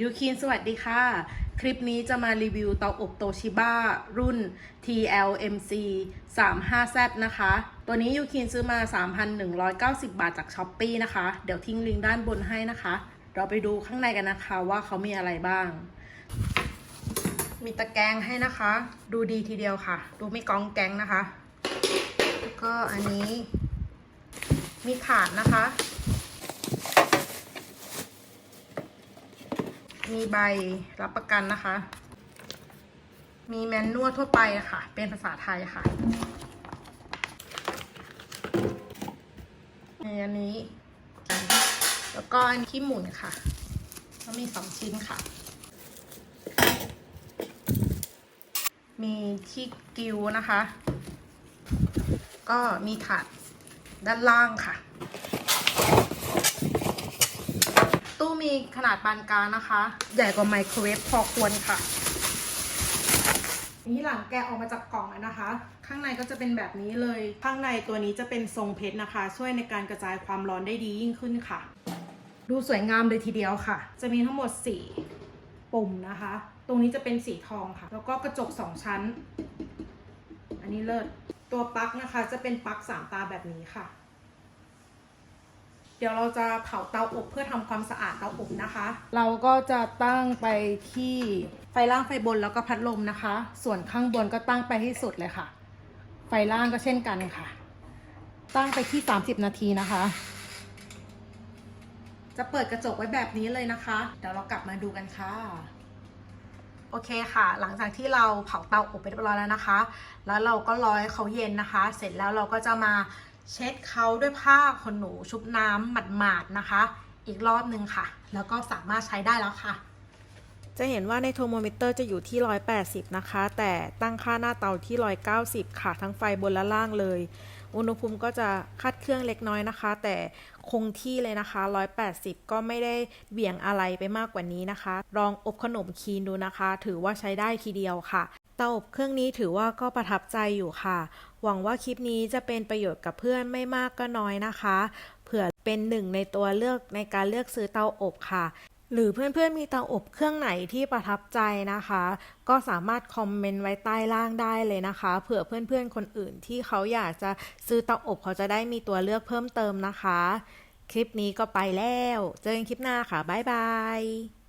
ยูคินสวัสดีค่ะ คลิปนี้จะมารีวิวเตาอบโตชิบ้ารุ่น TLMC 35Z นะคะ ตัวนี้ยูคินซื้อมา 3,190 บาทจาก s h อ p e e นะคะ เดี๋ยวทิ้งลิงก์ด้านบนให้นะคะ เราไปดูข้างในกันนะคะว่าเขามีอะไรบ้าง มีตะแกรงให้นะคะ ดูดีทีเดียวค่ะ ดูไม่กองแกงนะคะแล้วก็อันนี้ มีถาดนะคะ มีใบรับประกันนะคะ มีแมนนวลทั่วไปค่ะ เป็นภาษาไทยค่ะมีอันนี้ แล้วก็อันที่หมุนค่ะก็มีสองชิ้นค่ะ มีที่กิวนะคะ ก็มีถาดด้านล่างค่ะ ตู้ มีขนาดปานกลางนะคะ ใหญ่กว่าไมโครเวฟพอควรค่ะ นี่หลังแกะออกมาจากกล่องแล้วนะคะ ข้างในก็จะเป็นแบบนี้เลย ข้างในตัวนี้จะเป็นทรงเพชรนะคะ ช่วยในการกระจายความร้อนได้ดียิ่งขึ้นค่ะ ดูสวยงามเลยทีเดียวค่ะ จะมีทั้งหมด 4 ปุ่มนะคะ ตรงนี้จะเป็นสีทองค่ะ แล้วก็กระจก 2 ชั้น อันนี้เลิศ ตัวปลั๊กนะคะจะเป็นปลั๊กสามตาแบบนี้ค่ะ เดี๋ยวเราจะเผาเตาอบเพื่อทำความสะอาดเตาอบนะคะ เราก็จะตั้งไปที่ไฟล่างไฟบนแล้วก็พัดลมนะคะ ส่วนข้างบนก็ตั้งไปให้สุดเลยค่ะ ไฟล่างก็เช่นกันค่ะ ตั้งไปที่ 30 นาทีนะคะ จะเปิดกระจกไว้แบบนี้เลยนะคะ เดี๋ยวเรากลับมาดูกันค่ะโอเคค่ะ หลังจากที่เราเผาเตาอบไปเรียบร้อยแล้วนะคะ แล้วเราก็รอให้เขาเย็นนะคะ เสร็จแล้วเราก็จะมา เช็ดเขาด้วยผ้าขนหนูชุบน้ำหมาดๆนะคะ อีกรอบนึงค่ะ แล้วก็สามารถใช้ได้แล้วค่ะ จะเห็นว่าในโทโมมิเตอร์จะอยู่ที่ 180 นะคะ แต่ตั้งค่าหน้าเตาที่ 190 ค่ะ ทั้งไฟบนและล่างเลย อุณหภูมิก็จะคัดเครื่องเล็กน้อยนะคะ แต่คงที่เลยนะคะ 180 ก็ไม่ได้เบี่ยงอะไรไปมากกว่านี้นะคะ ลองอบขนมคีนดูนะคะ ถือว่าใช้ได้ทีเดียวค่ะ ตาอบเครื่องนี้ถือว่าก็ประทับใจอยู่ค่ะ หวังว่าคลิปนี้จะเป็นประโยชน์กับเพื่อนไม่มากก็น้อยนะคะ เผื่อเป็นหนึ่งในตัวเลือกในการเลือกซื้อเตาอบค่ะ หรือเพื่อนๆมีเตาอบเครื่องไหนที่ประทับใจนะคะ ก็สามารถคอมเมนต์ไว้ใต้ล่างได้เลยนะคะ เผื่อเพื่อนๆคนอื่นที่เขาอยากจะซื้อเตาอบเขาจะได้มีตัวเลือกเพิ่มเติมนะคะ คลิปนี้ก็ไปแล้ว เจอกันคลิปหน้าค่ะบ๊ายบาย